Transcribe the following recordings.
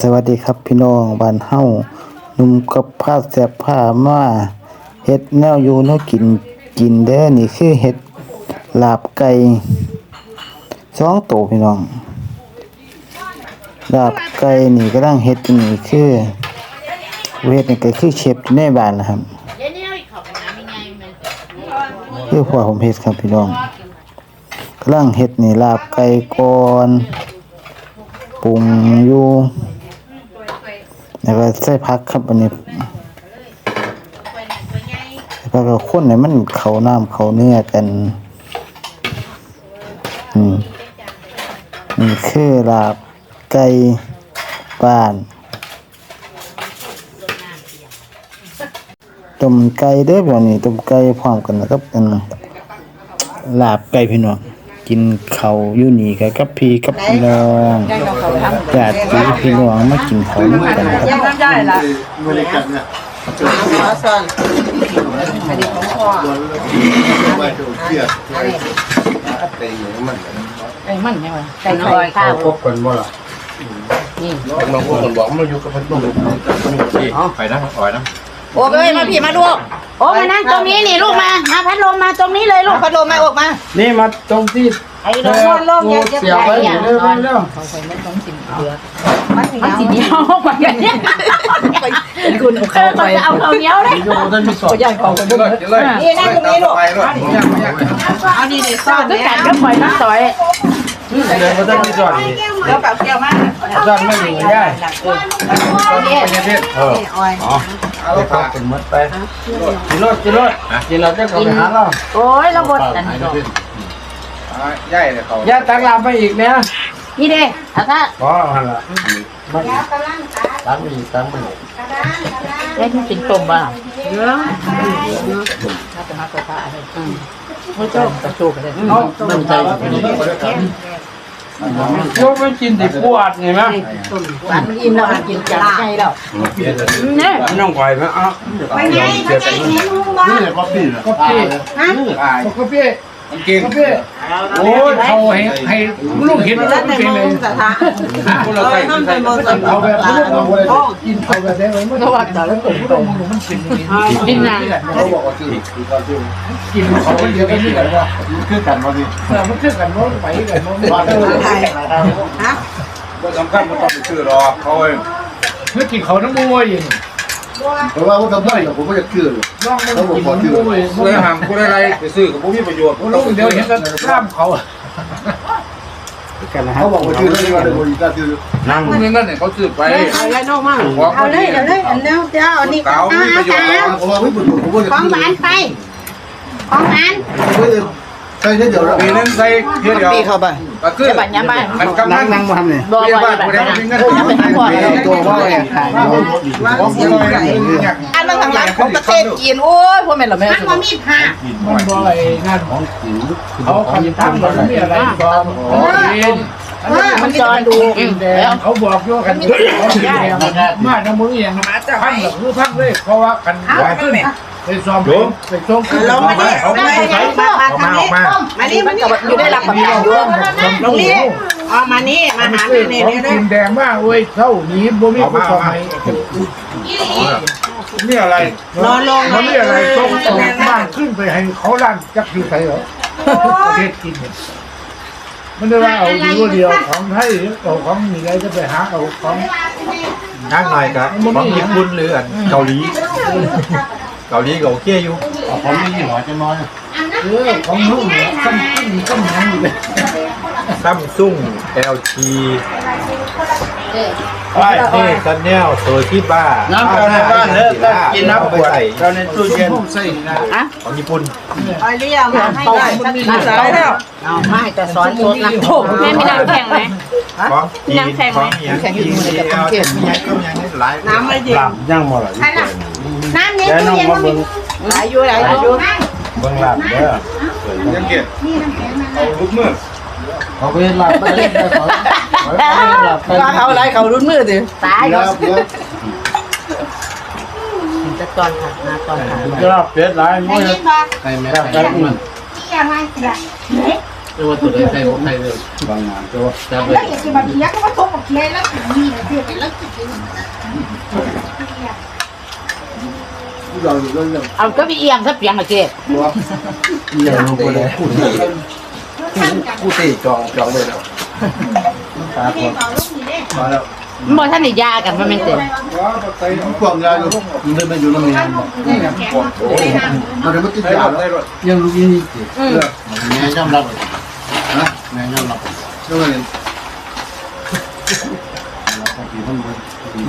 สวัสดีครับพี่น้องบ้านเฮาหนุ่มกับผ้าแสบผ้ามาเฮ็ดแนวอยู่แนวกินกินเด้อนี่คือเฮ็ดลาบไก่สองโตวพี่น้องลาบไก่นี่กำลังเฮ็ดนี่คือเวทนี่ก็คือเชฟในบ้านนะครับเดี๋ยวนี้เอาอีกขอบน้ำยังไงมันคือพ่อผมเฮ็ดครับพี่น้องกำลังเฮ็ดนี่ลาบไก่ก่อน รุงอยู่แล้วก็ใส่ผักครับอันนี้แล้วก็คนให้มันเขาน้ำเขาเนื้อกันอืมนี่คือลาบไก่บ้านต้มไก่เด้อแบบนี้ต้มไก่พร้อมกันนะครับอันลาบไก่พี่น้อง กินข้าวอยู่นี่ก็กับพี่กับน้องญาติพี่น้องมากินข้าวนำกันครับ ยังได้ละไม่ได้กันเนี่ยขอซ่อนอันนี้ของพ่อไม่ถูกเครียดไก่มันยังไงไก่ลอยข้าวพบกันบ่ล่ะบางคนบอกมันอยู่กับพันธุ์ที่ไปนะอ่อยนะ โอ้ยมาพี่มาลูกโอ้มานั่งตรงนี้นี่ลูกมามาพัดลมมาตรงนี้เลยลูกพัดลมมาออกมา นี่มาตรงที่ไอ้เธลอมนอนลมกูอย่าเสียบไว้เร็วเร็วมันสีเดียวไปกันเนี่ยคุณเอาเออเขาจะเอาเขาเนี้ยวเลยโยท่านมีสอนใหญ่ของเลยเลยนี่นั่งตรงนี้ลูกไปเลยเอานี่เลยซ่อนก็เนี่ยกัดก็ปล่อยน้ำซอยเดี๋ยวท่านมีสอนนี่แล้วกับแก้วมาสอนไม่อยู่ง่ายเอออ้อย เอาไปเป็นมดไปกินรถกินรถกินรถจะเข้าไปหาเราโอ้ยเราบดกันย่ายเลยเขาย่าตักลาไปอีกเนี่ยนี่เด้เอาถ้าพอหันละมันตักไปอีกตักไปอีกได้ที่กินต้มบ้างไม่ชอบกระโจกเลยเอามันใจ ยมไม่กินติปวดนี่ไหมอันอิ่มแล้วมันกินจานใหญ่แล้วเนี่ยไม่ต้องไหวไหมอะไปไงไปไงเห็นลุงบ้างนี่ก็พี่ก็พี่ฮะก็พี่ มันกินก็พี่โอ้ยเขาให้ให้ลูกเห็นแล้วแต่เป็นมเลอยงสถานคนเราใส่น้ำแต่มองสเอาแบบถานเอากินเอาแบบได้ไหมไม่ต้องว่าแต่แล้วผมก็ต้องมันกินอย่างนี้กินนางเขาบอกว่าคือคือเขาคือกินเขาเดียวกันนี่แหละว่าคือกันมาดิแต่มันคือกันโน้นไปกันโน้นมาเออฮะว่าสำคัญมันต้องไปซื้อรอเขาเองเมื่อกินเขาน้ำมูยอยู่ เพราะว่าเขาทำได้ผมก็จะคือเลยน้องมันกินน้ำมูยผู้ใดห้ามผู้ใดอะไรไปซื้อกับผู้มีประโยชน์ลูกเดียวเห็นกันข้ามเขาเขาบอกว่าซื้อแล้วก็เลยบริการซื้อนั่งนั่นเนี่ยเขาซื้อไปเอาแล้วนอกมาเอาเลยเอาเลยเอาแล้วเจ้าอันนี้เก่ามีประโยชน์เพราะว่าไม่ปวดหัวผมก็จะของหวานไปของหวานใช่เดี๋ยวเราปีนึงใส่เพียเดียวปีเข้าไป ก็คือบัญญัติบ้านมันกำลังนั่งมาทำเนี่ยบอกเรียกว่าว่าแบบผู้ใดนั้นมีเงินจะเป็นพ่อเลยตัวว่าเนี่ยขายว่าเสียงไก่อันนั้นทางหลังของประเทศจีนโอ้ยพวกแม่ละแม่มันว่ามีผ้ามันบ่อยงานของจิ๋วเขาคำตั้งมันไม่อะไรก็มันจอดูแล้วเขาบอกว่ากันมาทางมืออย่างมาจะพังหรือคือพังเลยเพราะว่ากันว่าขึ้น ไปซ้อมไปซ้อมขึ้นลงมาดิเขามาไม่ดิใช้มาทางนี้มานี่มันกับอยู่ได้รับประกันด้วยตรงนี้เอามานี่มาหาคือนี่ของนี่กินแดงมากเว้ยเท่านี้บ่มีผู้ชายนี่อะไรนอนลงมันไม่อะไรต้องส่งบ้านขึ้นไปให้เขาลั่นจักอยู่ไสเหรอประเทศกินมันได้ว่าเอาดีว่าเดียวของไทยเอาของมีอะไรจะไปหาเอาของง่ายหน่อยครับของญี่ปุ่นหรืออันเกาหลี เกาหลีก็โอเคอยู่ของไม่หน่อยจะน้อยเออของนุ่มเนี่ยซ้ำขึ้นซ้ำยังอยู่เลยซัมซุง LG ไอ้นี่ซันเนลโซชิบ้าน้ำเราในบ้านเลิกกินน้ำขวดเราในตู้เย็นใส่นะของญี่ปุ่นไปเรียกมาให้ได้มาสายแล้วเอาไม่แต่สอนโซนนักโทษแม่มีน้ำแข็งไหมของจีนน้ำแข็งไหมของเหียงจีนเดียวมีไงก็ยังหลายน้ำไม่ดีย่างหมดเลย ใช่ละน้ำเนี้ยตู้เย็นมันมีหลายอยู่หลายอยู่เบิ่งลาบเด้อยังเก็บเอาลูกมือเขาไปหลับไปเล่นไปขอหลับไปก็เขาอะไรเขารุ่นมือดิตายหลับเยอะจะตอนค่ะมาตอนค่ะจะหลับเป็ดหลายได้มื้อยินบ่ใครไม่ได้ใครมันที่ยังไงสิล่ะตัวตัวใดใครบ่ใครเลยบางงานตัวแล้วอย่าสิมาเถียงก็มาทุบกับเลยแล้วนี่เสียไปแล้ว เอาก็มีเอียงสักเพียงอะเจ๊อย่างลงไปเลยผู้ตีจองจองเลยแล้วมันบ่ท่านได้ยากันมันเป็นเต็มกวางยาอยู่มันไม่อยู่แล้วมันมันจะไม่ติดยาได้หรอยังรู้ยี่นี่สิแม่ยอมรับนะแม่ยอมรับก็เลย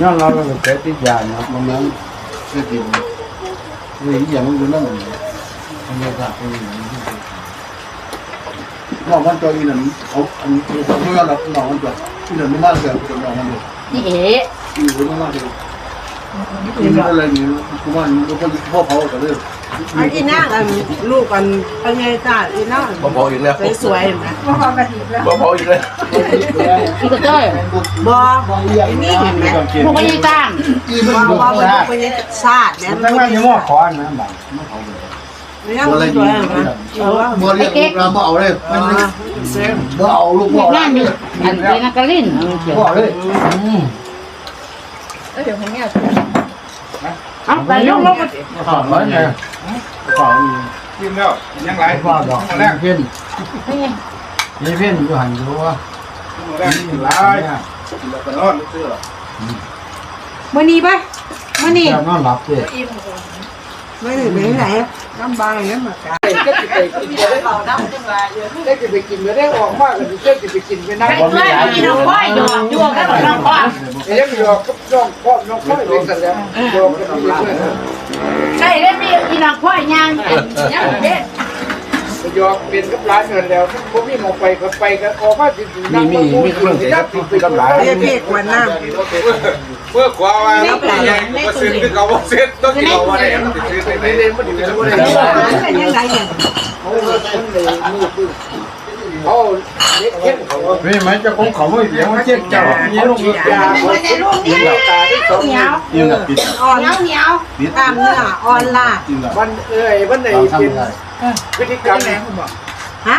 ย้อนเราเป็นแผลติดยาเนาะมันนั้นเสี ยทีนี่อย่างมันอยู่นั่นมันไม่ทราบเป็นอย่างนี้นอกมันตัวอีนั่นเขาอันเขาไม่ยอมรับนอก มันตัวอีนั่นไม่มาเกิดเป็นนอกมันเลยนี่เอ๋อีนั่นไม่มาเลยอีนั่นอะไรนี่กูว่าลูกพ่อเขาแต่เรื่องอันอีน่ากันลูกกันปัญญาจ้าอีน่าบ่พออีกแล้วสวยๆนะบ่พออีกแล้วนี่ก็เจ้ยบออีนี่เห็นไหมพวกไม่ได้จ้างบอบอบอปัญญาชาติเนี่ยทั้งนั้นยังว่าขอนะบ้างไม่ต้องสวยนะเออว่าบ่เรียกลูกเราบ่เอาเลยมันบ่เอาลูกบ่งานอยู่อันเป็นนักลินเอาเขียวบ่เลย เอาไปยกลงมาข้าวร้อยเนี่ยข้าวกินแล้วยังไรข้าวดอกแรกเพิ่นนี่เพิ่นอยู่หันอยู่ว่าแรกกินหลายแล้วก็นอนเสื้อมื่อนี้ปะมื่อนี้จะนอนหลับเด้มื่อนี้เป็นไหน ลำบากอย่างนั้นมากันก็จะไปกินได้ได้จะไปกินไม่ได้ออกมากก็จะจะไปกินไปนั่งไปด้วยพี่น้องพ่อยดอกยวงกับน้องพ่อยังอยู่กับน้องพ่อน้องพ่อเป็นกันแล้วโยมกันเพื่อนใช่เลยพี่พี่น้องพ่อยย่างย่างเด็ด ยอกเป็นกับร้านเงินแล้วผมมีหมองไปก็ไปกันออกมาจริงๆนั่งมาพูดถึงนักติดไปกับร้านเรียกเรียกวันน้เมื่อขวาว่าแล้วใหญ่ก็ซื้อคือเขาบอกเซ็ตต้องกินเอาไว้แล้วติดซื้อไปเล่นมันอยู่ไม่ได้ำเป็นยังไงเนี่ย เขาเล็กเย็น เขานี่มันจะคงเขาไม่เสียงว่าเจ็บเจ้าเนี่ยลูกยากินเหล้าตาที่สองเหนียวยิงอ่อ่อนเหนียวกล้ามเนื้ออ่อนล่ะวันเอ้ยวันไหนเราเป็นพฤติกรรมฮะ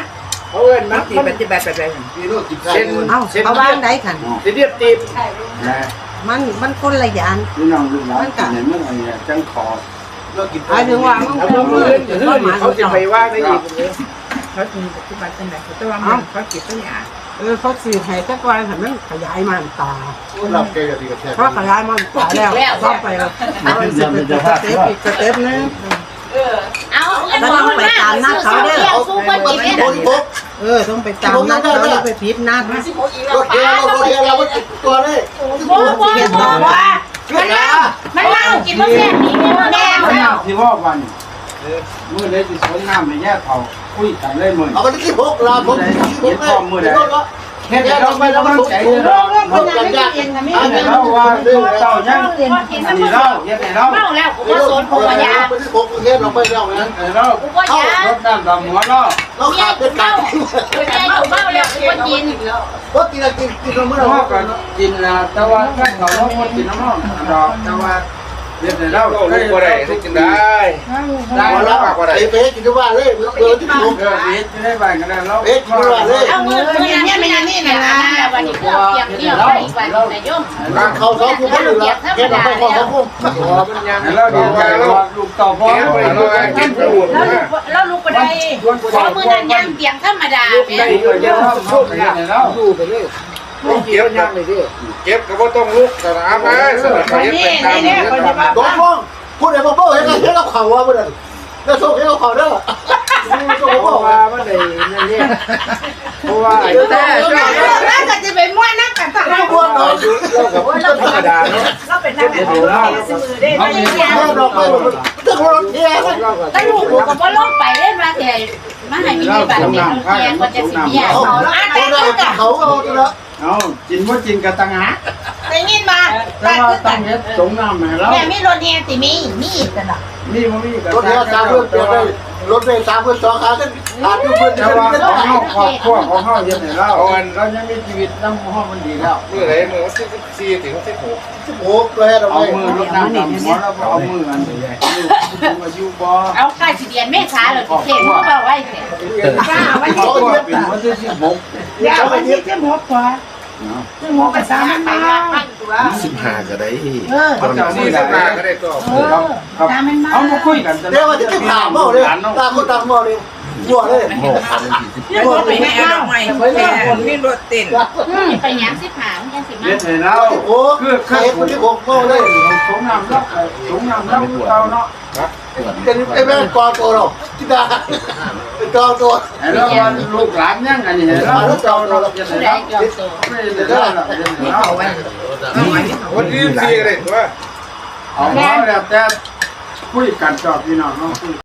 เขาเอินมันปฏิบัติแบบไหนพี่รู้จิตใจเส้นเอาเส้นเอาบ้านไหนขันเสียบตีบมันมันคนละอย่างพี่น้องลูกหลานกินเมื่อไงจังขอเลิกกินหมายถึงว่ามันเขาจะไปว่าได้อีก เขาปัจจุบันจังไหนเขาจะว่ามันเขาเกินตัวอย่างเออเขาสื่อให้สักวันให้มันขยายมันตารับแกก็ดีกับแท้เพราะขยายมันตาแล้วต้องไปแล้วเอาสิเป็นสเต็ปอีกสเต็ปนึงเอาแล้วต้องไปตามนัดเขาเด้อสู้คนกินเนี่ยเออต้องไปตามนัดเขาไปผิดนัดรถเดียวเรารถเดียวเราก็ติดตัวเลยบัวบัวบัวมันเล่ามันเล่ากินมะแซ่บนี่แม่ขนาดที่ว่าวันเมื่อได้ที่สวนน้ำในแย่เขา คุยกันเลยมึงเอาไปที่พกเราผมที่พกเลยแค่เราไปแล้วมันใจเลยรถกันยากอันนี้เราว่าเต่ายังอันนี้เราเย็นไหนเราเมาแล้วกูก็สนกูก็ยาไปที่พกเทพเราไปแล้วนั้นเรากูก็ยารถน้ำดำหัวเราเราเมียขาดกูเป็นกาเมารกูแม่กูเมาแล้วกูก็กินรถกินกินกินเมื่อเราเรากันกินนะแต่ว่าถ้าเขาต้องคนกินน้ำมันดอกแต่ว่า เย็นเราเราลูกก็ได้กินได้ได้เราแล้วไอ้เป๊กินที่บ้านเลยเออที่พกเออดีจะได้ไปกันได้แล้วเป๊กินที่บ้านเลยเอามือมือเนี่ยไม่ยังนี่นะนะวันนี้เราเตรียมเที่ยวไปวันนายมเขาสองคู่คนหนึ่งละแค่เราไปขอสองคู่มันยังแล้วดีใจลูกต่อพ่อแกไปเรากินไปหมดเราลุกเราลุกไปได้เพราะมือนั้นยังเตียงธรรมดาได้เนี่ยเยอะแยะพูดกันแล้วดูไปเลย เก็บยังเก็บก็ต้องลุกสนามนะสนามไปเป็นตามโดนฟ้องพูดอะไรพ่อพ่อเห็นกันเห็นเราเข่าว่าเมื่อนั้นแล้วโซ่เห็นเราเข่าเด้อโซ่เพพ่อราะว่ามันได้นั่นเนี่ยเพราะว่าไอ้แต่แล้วก็จะไปม้วนนักกันทั้งเราพวกเราเรากับธรรมดาเนาะเราเป็นนักแบบซื้อได้เขามีแค่เราไปจะรถเที่ยวเรากับแต่ลูกกูก็บ่ลงไปเล่นมาแต่มาให้มีบัตรเนี่ยแกก็จะสิเมียเขาเขาแล้วเขาได้เขาเอาตัวละ เอากินว่ากินกับตังหาได้ยินมาแต่ตัดว่าคือตักังนเฮ็ดสงน้ำให้เราแม่มีรถแห่สิมีมีกันน่ะนี่มันมีกับรถเที่ยวสามเพื่อนเปลี่ยนได้รถเมล์สามเพื่อนสองขาขึ้นอาจจะเพื่อนแต่จะว่าไม่ของได้เฮาครอบครัวของเฮาเฮ็ดให้เราเรายังมีชีวิตนำเฮามันดีแล้ว เมื่อไหร่เมื่อวันที่สิบสี่ถึงสิบหกโอ้เลยเราเอาไปมือรดน้ำดำหัวแล้วเอามืออันใหญ่ๆอายุบ่เอาใกล้สิเดือนเมษาแล้วสิเข็มเขาบอกไว้สิป้าวันเขาที่ก็เป็นวันที่สิบหกยาววันที่จะหมดกว่า จะหมดภาษามันไปมาพันตัวสิบมันจะซีสักนาก็ได้ตัวตามมันมาเอามาคุยกันเดี๋ยวว่าจะถามเมาเลยตามคนตามเมาเลยบัวเลยยังบ่ไปให้เอาใหม่แต่มีรถเต้นไปหยังสิผามันยังสิมาเฮ็ดให้เราโอ้คือใครคนที่หกเมาเลยสงน้ำรับสงน้ำรับเราเนาะเป็นไอ้แม่กอตัวเราที่ดา เป็นกอตัวให้เราวันลูกหลานยังอันนี้ให้เราลูกเราเราจะผู้ใดได้จอมโตไม่ได้เราจะได้เอาไว้วันที่ซีก็ได้ตัวเอาแล้วแต่คุยกันจอบพี่น้องเนาะ